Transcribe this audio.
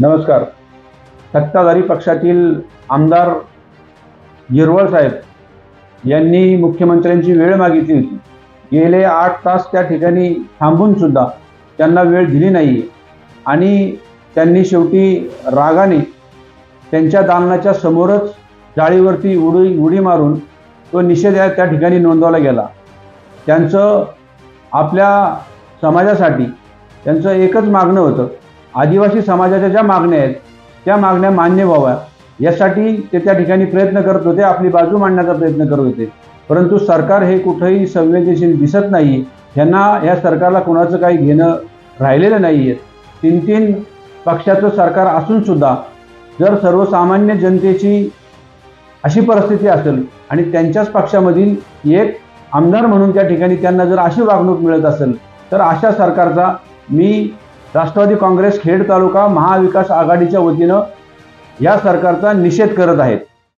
नमस्कार. सत्ताधारी पक्षातील आमदार गिरवळ साहेब यांनी मुख्यमंत्र्यांची वेळ मागितली होती. गेले आठ तास त्या ठिकाणी थांबून सुद्धा त्यांना वेळ दिली नाही आणि त्यांनी शेवटी रागाने त्यांच्या दालनाच्या समोरच जाळीवरती उडी उडी मारून तो निषेध या त्या ठिकाणी नोंदवला गेला. त्यांचं आपल्या समाजासाठी त्यांचं एकच मागणं होतं आदिवासी समाजाच्या ज्या मागण्या आहेत त्या मागण्या मान्य व्हाव्या. यासाठी ते त्या ठिकाणी प्रयत्न करत होते आपली बाजू मांडण्याचा प्रयत्न करत होते. परंतु सरकार हे कुठंही संवेदनशील दिसत नाही. ह्यांना या सरकारला कोणाचं काही घेणं राहिलेलं नाही आहे तीन तीन पक्षाचं सरकार असूनसुद्धा जर सर्वसामान्य जनतेची अशी परिस्थिती असेल आणि त्यांच्याच पक्षामधील एक आमदार म्हणून त्या ठिकाणी त्यांना जर अशी वागणूक मिळत असेल तर अशा सरकारचा मी राष्ट्रवादी काँग्रेस खेड तालुका महाविकास आघाडीच्या वतीनं या सरकारचा निषेध करत आहेत.